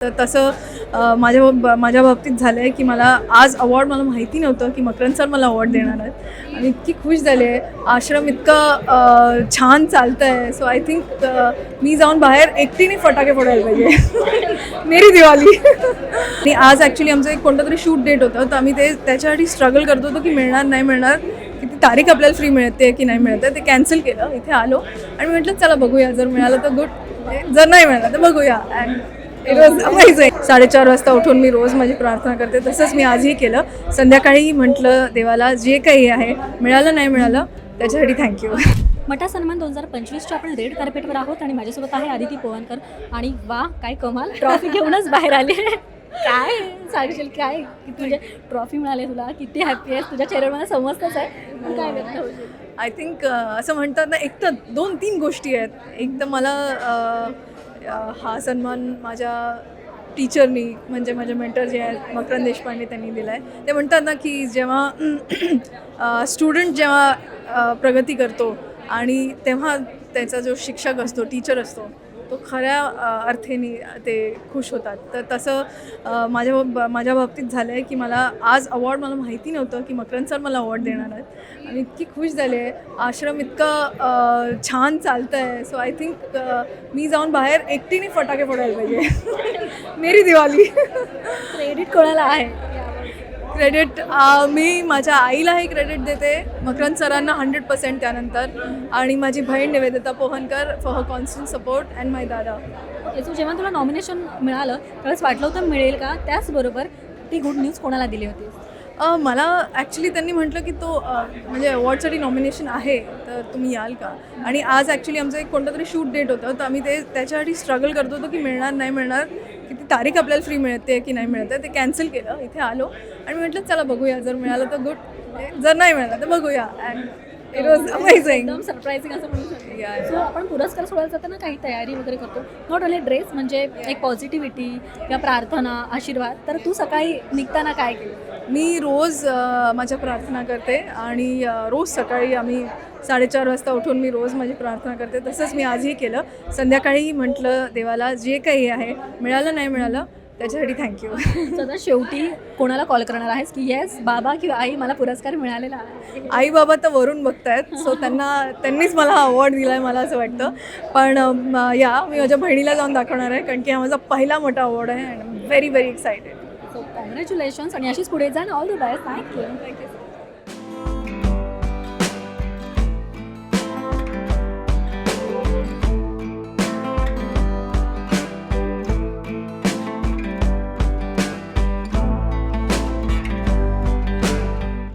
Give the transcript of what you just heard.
तर तसं माझ्या माझ्या बाबतीत झालं आहे की मला आज अवॉर्ड मला माहिती नव्हतं की मकरंद सर मला अवॉर्ड देणार आहेत. आणि इतकी खुश झाले आहे. आश्रम इतकं छान चालतं आहे सो आय थिंक मी जाऊन बाहेर एकटीने फटाके फोडायला पाहिजे. मेरी दिवाळी आणि आज ॲक्च्युली आमचं एक कोणतं तरी शूट डेट होतं. तर आम्ही ते त्याच्यासाठी स्ट्रगल करत होतो की मिळणार नाही मिळणार किती तारीख आपल्याला फ्री मिळते की नाही मिळते ते कॅन्सल केलं. इथे आलो. आणि मी म्हटलं चला बघूया. जर मिळालं तर गुड म्हणजे जर नाही मिळालं तर बघूया. अँड इट वॉज अमेझिंग साडेचार वाजता उठून मी रोज माझी प्रार्थना करते. तसंच मी आजही केलं. संध्याकाळी म्हटलं देवाला जे काही आहे मिळालं नाही मिळालं त्याच्यासाठी थँक्यू मटा सन्मान दोन हजार पंचवीसच्या आपण रेड कार्पेटवर आहोत आणि माझ्यासोबत आहे आदिती पोवनकर. आणि वा काय कमाल. ट्रॉफी घेऊनच बाहेर आली. काय सांगशील काय? की तुझे ट्रॉफी मिळाली तुला. किती हॅपी आहेस. तुझ्या चेहऱ्यावर मला समजतच आहे. काय व्यक्त आय थिंक असं म्हणतात ना एक तर दोन तीन गोष्टी आहेत. एक तर मला हा सन्मान माझ्या टीचरनी म्हणजे माझे मेंटर जे आहेत मकरंद देशपांडे त्यांनी दिला आहे ते म्हणतात ना की जेव्हा स्टुडंट जेव्हा प्रगती करतो आणि तेव्हा त्याचा जो शिक्षक असतो टीचर असतो तो खऱ्या अर्थेने ते खुश होतात. तर तसं माझ्या माझ्या बाबतीत झालं आहे की मला आज अवॉर्ड मला माहिती नव्हतं की मकरंद सर मला अवॉर्ड देणार आहेत. आणि इतकी खुश झाले आहे. आश्रम इतकं छान चालतं आहे सो आय थिंक मी जाऊन बाहेर एकटीने फटाके फोडायला पाहिजे. मेरी दिवाळी क्रेडिट कोणाला आहे? क्रेडिट मी माझ्या आईलाही क्रेडिट देते मकरंद सरांना हंड्रेड पर्सेंट त्यानंतर. आणि माझी बहीण Nivedita Pohankar for her constant support and my दादा ओके सो जेव्हा तुला नॉमिनेशन मिळालं त्यावेळेस वाटलं होतं मिळेल का? त्याचबरोबर ती गुड न्यूज कोणाला दिली होती? मला ॲक्च्युली त्यांनी म्हटलं की तो म्हणजे अवॉर्डसाठी नॉमिनेशन आहे तर तुम्ही याल का? आणि आज ॲक्च्युली आमचं एक कोणतं तरी शूट डेट होतं तर आम्ही ते त्याच्यासाठी स्ट्रगल करत होतो की मिळणार नाही मिळणार किती तारीख आपल्याला फ्री मिळते की नाही मिळते ते कॅन्सल केलं इथे आलो. आणि मी म्हटलं चला बघूया जर मिळालं तर गुड जर नाही मिळालं तर बघूया. अँड इट वॉज अमेझिंग एकदम असं म्हणू शकतो. सो आपण पुरस्कार सोडायला जाताना काही तयारी वगैरे करतो. नॉट ओनली ड्रेस म्हणजे एक पॉझिटिव्हिटी किंवा प्रार्थना आशीर्वाद. तर तू सकाळी निघताना काय केलं? मी रोज माझ्या प्रार्थना करते आणि रोज सकाळी आम्ही साडेचार वाजता उठून मी रोज माझी प्रार्थना करते. तसंच मी आजही केलं. संध्याकाळी म्हटलं देवाला जे काही आहे मिळालं नाही मिळालं त्याच्यासाठी थँक्यू सो आता शेवटी कोणाला कॉल करणार आहेस की येस बाबा किंवा आई मला पुरस्कार मिळालेला आहे? आई बाबा तर वरून बघतायत सो त्यांना त्यांनीच मला हा अवॉर्ड दिला आहे मला असं वाटतं. पण या मी माझ्या बहिणीला जाऊन दाखवणार आहे कारण की हा माझा पहिला मोठा अवॉर्ड आहे and very very excited so congratulations आणि अशीच पुढे जाण all the best thank you thank you